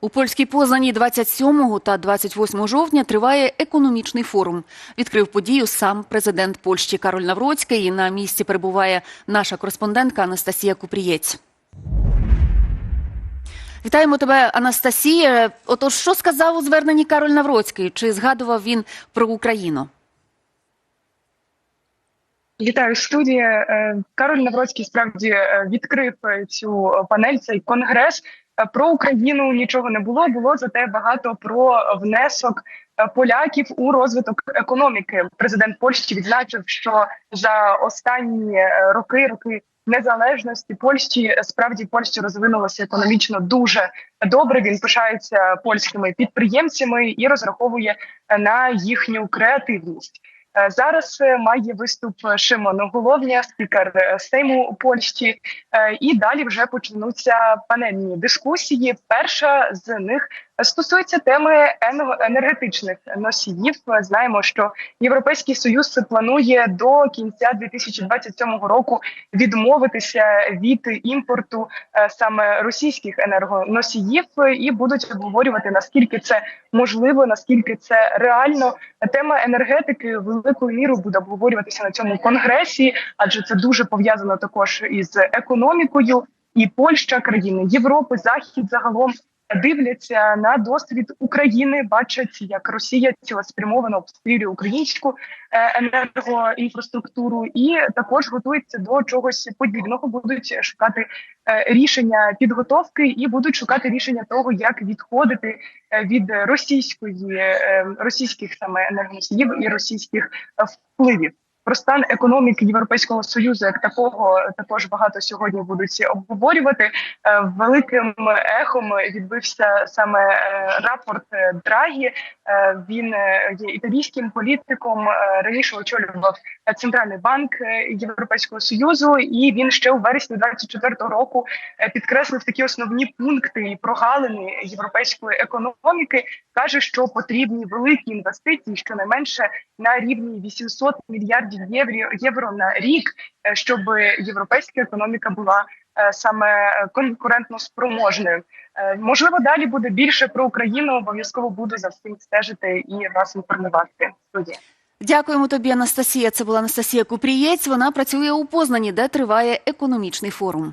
У польській Познані 27 та 28 жовтня триває економічний форум. Відкрив подію сам президент Польщі Кароль Навроцький. І на місці перебуває наша кореспондентка Анастасія Купрієць. Вітаємо тебе, Анастасія. Отож, що сказав у зверненні Кароль Навроцький? Чи згадував він про Україну? Вітаю студія. Е, Кароль Навроцький справді е, відкрив цю панель, цей конгрес. Е, Про Україну нічого не було. Було зате багато про внесок е, поляків у розвиток економіки. Президент Польщі відзначив, що за останні е, роки, роки незалежності Польщі справді Польща розвинулася економічно дуже добре. Він пишається польськими підприємцями і розраховує на їхню креативність. Е, Зараз е, має виступ Шимон Головня, спікер е, Сейму Польщі, Е, і далі вже почнуться панельні дискусії. Перша з них стосується теми енергетичних носіїв. Знаємо, що Європейський Союз планує до кінця 2027 року відмовитися від імпорту е, саме російських енергоносіїв і будуть обговорювати наскільки це можливо, наскільки це реально. Тема енергетики великою мірою буде обговорюватися на цьому конгресі, адже це дуже пов'язано також із економікою. І Польща, країни Європи, Захід загалом дивляться на досвід України, бачать, як Росія цілеспрямовано обстрілює українську е, енергоінфраструктуру, і також готуються до чогось подібного. Будуть шукати е, рішення підготовки і будуть шукати рішення того, як відходити е, від російської російських саме енергоносіїв і російських впливів. Про стан економіки Європейського союзу як такого також багато сьогодні будуть обговорювати. Е, Великим ехом відбився саме е, рапорт Драгі. Е, Він є італійським політиком. Раніше очолював центральний банк Європейського союзу, і він ще у вересні 24-го року підкреслив такі основні пункти і прогалини європейської економіки. каже, що потрібні великі інвестиції, щонайменше на рівні 800 мільярдів євро, євро на рік, е, щоб європейська економіка була е, саме конкурентно спроможною. Е, Можливо, далі буде більше про Україну. Обов'язково буду за всім стежити і вас інформувати. Студія. Дякуємо тобі, Анастасія. Це була Анастасія Купрієць. Вона працює у Познані, де триває економічний форум.